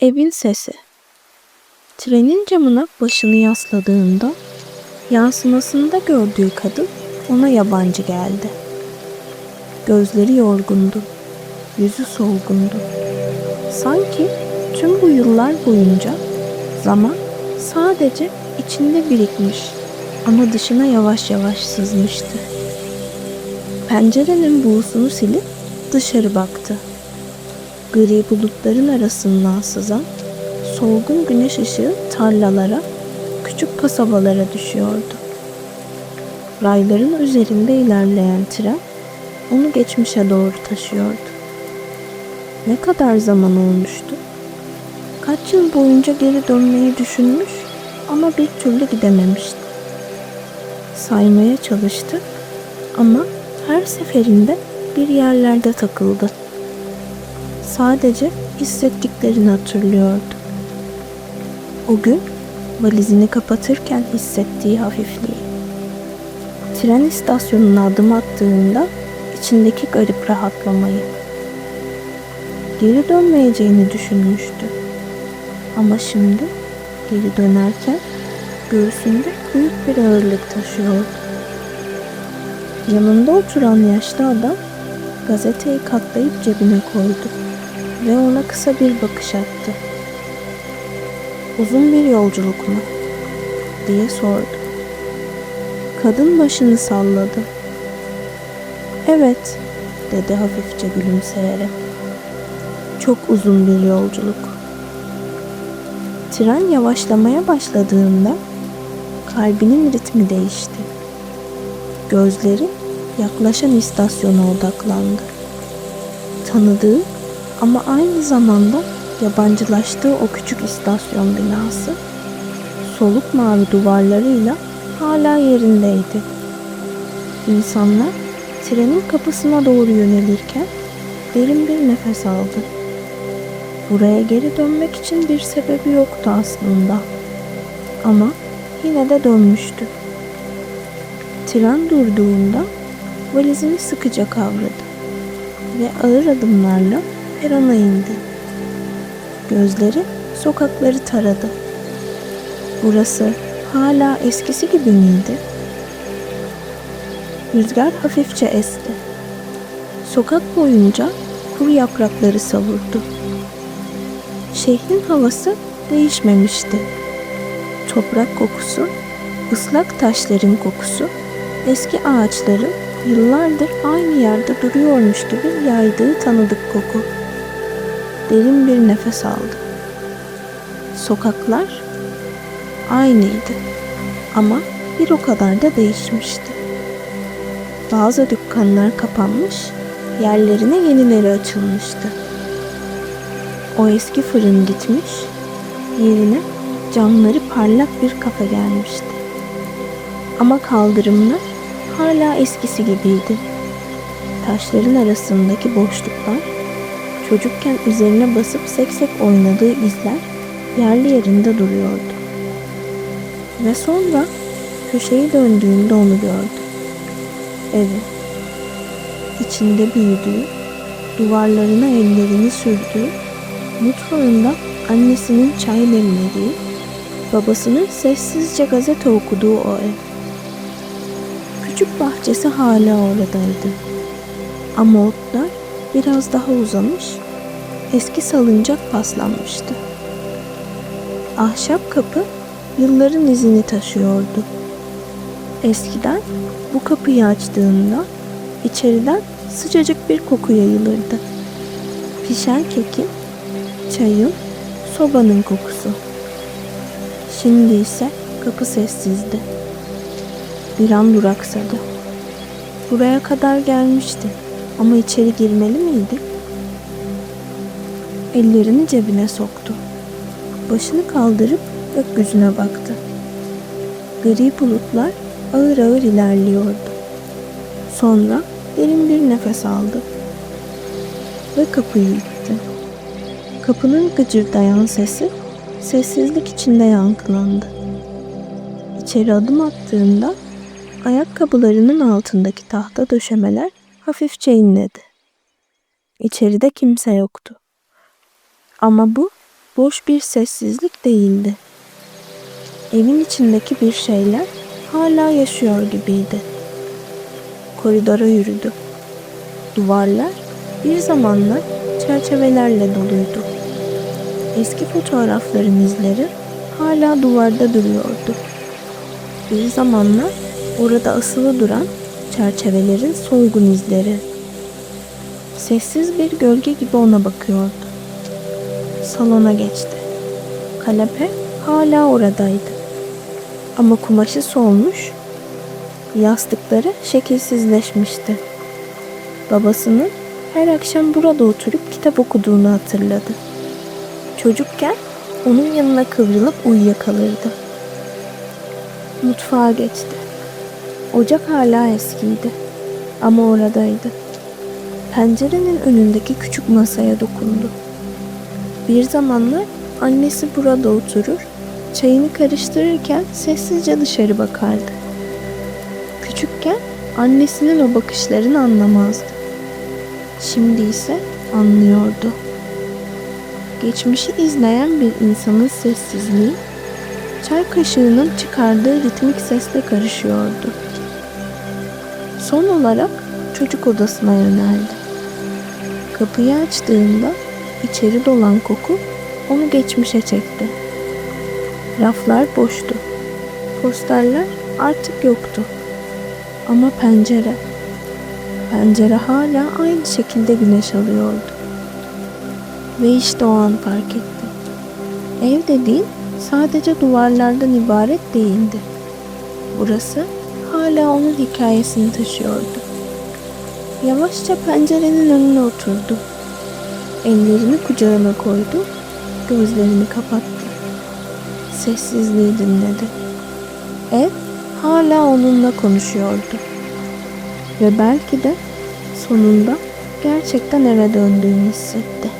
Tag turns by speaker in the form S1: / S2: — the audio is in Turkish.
S1: Evin sesi. Trenin camına başını yasladığında yansımasında gördüğü kadın ona yabancı geldi. Gözleri yorgundu, yüzü solgundu. Sanki tüm bu yıllar boyunca zaman sadece içinde birikmiş ama dışına yavaş yavaş sızmıştı. Pencerenin buğusunu silip dışarı baktı. Gri bulutların arasından sızan solgun güneş ışığı tarlalara, küçük kasabalara düşüyordu. Rayların üzerinde ilerleyen tren onu geçmişe doğru taşıyordu. Ne kadar zaman olmuştu? Kaç yıl boyunca geri dönmeyi düşünmüş ama bir türlü gidememişti. Saymaya çalıştı ama her seferinde bir yerlerde takıldı. Sadece hissettiklerini hatırlıyordu. O gün valizini kapatırken hissettiği hafifliği. Tren istasyonuna adım attığında içindeki garip rahatlamayı. Geri dönmeyeceğini düşünmüştü. Ama şimdi geri dönerken göğsünde büyük bir ağırlık taşıyordu. Yanında oturan yaşlı adam gazeteyi katlayıp cebine koydu ve ona kısa bir bakış attı. Uzun bir yolculuk mu? diye sordu. Kadın başını salladı. Evet, dedi hafifçe gülümseyerek. Çok uzun bir yolculuk. Tren yavaşlamaya başladığında kalbinin ritmi değişti. Gözleri yaklaşan istasyona odaklandı. Tanıdığı ama aynı zamanda yabancılaştığı o küçük istasyon binası soluk mavi duvarlarıyla hala yerindeydi. İnsanlar trenin kapısına doğru yönelirken derin bir nefes aldı. Buraya geri dönmek için bir sebebi yoktu aslında. Ama yine de dönmüştü. Tren durduğunda valizini sıkıca kavradı ve ağır adımlarla perona indi. Gözleri sokakları taradı. Burası hala eskisi gibi miydi? Rüzgar hafifçe esti. Sokak boyunca kuru yaprakları savurdu. Şehrin havası değişmemişti. Toprak kokusu, ıslak taşların kokusu, eski ağaçların yıllardır aynı yerde duruyormuş gibi yaydığı tanıdık koku. Derin bir nefes aldı. Sokaklar aynıydı ama bir o kadar da değişmişti. Bazı dükkanlar kapanmış, yerlerine yenileri açılmıştı. O eski fırın gitmiş, yerine camları parlak bir kafe gelmişti. Ama kaldırımlar hala eskisi gibiydi. Taşların arasındaki boşluklar, çocukken üzerine basıp seksek oynadığı izler yerli yerinde duruyordu. Ve sonra köşeyi döndüğünde onu gördü. Evi. İçinde büyüdüğü, duvarlarına ellerini sürdüğü, mutfağında annesinin çay demlediği, babasının sessizce gazete okuduğu o ev. Küçük bahçesi hala oradaydı. Ama otlar biraz daha uzamış, eski salıncak paslanmıştı. Ahşap kapı yılların izini taşıyordu. Eskiden bu kapıyı açtığında içeriden sıcacık bir koku yayılırdı. Pişen kekin, çayın, sobanın kokusu. Şimdi ise kapı sessizdi. Bir an duraksadı. Buraya kadar gelmişti ama içeri girmeli miydi? Ellerini cebine soktu. Başını kaldırıp gökyüzüne baktı. Gri bulutlar ağır ağır ilerliyordu. Sonra derin bir nefes aldı ve kapıyı itti. Kapının gıcırdayan sesi sessizlik içinde yankılandı. İçeri adım attığında ayakkabılarının altındaki tahta döşemeler hafifçe inledi. İçeride kimse yoktu. Ama bu boş bir sessizlik değildi. Evin içindeki bir şeyler hala yaşıyor gibiydi. Koridora yürüdü. Duvarlar bir zamanlar çerçevelerle doluydu. Eski fotoğrafların izleri hala duvarda duruyordu. Bir zamanlar orada asılı duran çerçevelerin soygun izleri. Sessiz bir gölge gibi ona bakıyordu. Salona geçti. Kanepe hala oradaydı. Ama kumaşı solmuş, yastıkları şekilsizleşmişti. Babasının her akşam burada oturup kitap okuduğunu hatırladı. Çocukken onun yanına kıvrılıp uyuyakalırdı. Mutfağa geçti. Ocak hala eskiydi ama oradaydı. Pencerenin önündeki küçük masaya dokundu. Bir zamanlar annesi burada oturur, çayını karıştırırken sessizce dışarı bakardı. Küçükken annesinin o bakışlarını anlamazdı. Şimdi ise anlıyordu. Geçmişi izleyen bir insanın sessizliği, çay kaşığının çıkardığı ritmik sesle karışıyordu. Son olarak çocuk odasına yöneldi. Kapıyı açtığında içeri dolan koku onu geçmişe çekti. Raflar boştu. Posterler artık yoktu. Ama pencere, pencere hala aynı şekilde güneş alıyordu. Ve işte o an fark etti. Ev dediğin sadece duvarlardan ibaret değildi. Burası hala onun hikayesini taşıyordu. Yavaşça pencerenin önüne oturdu. Ellerini kucağına koydu, gözlerini kapattı. Sessizliği dinledi. Ev hala onunla konuşuyordu. Ve belki de sonunda gerçekten eve döndüğünü hissetti.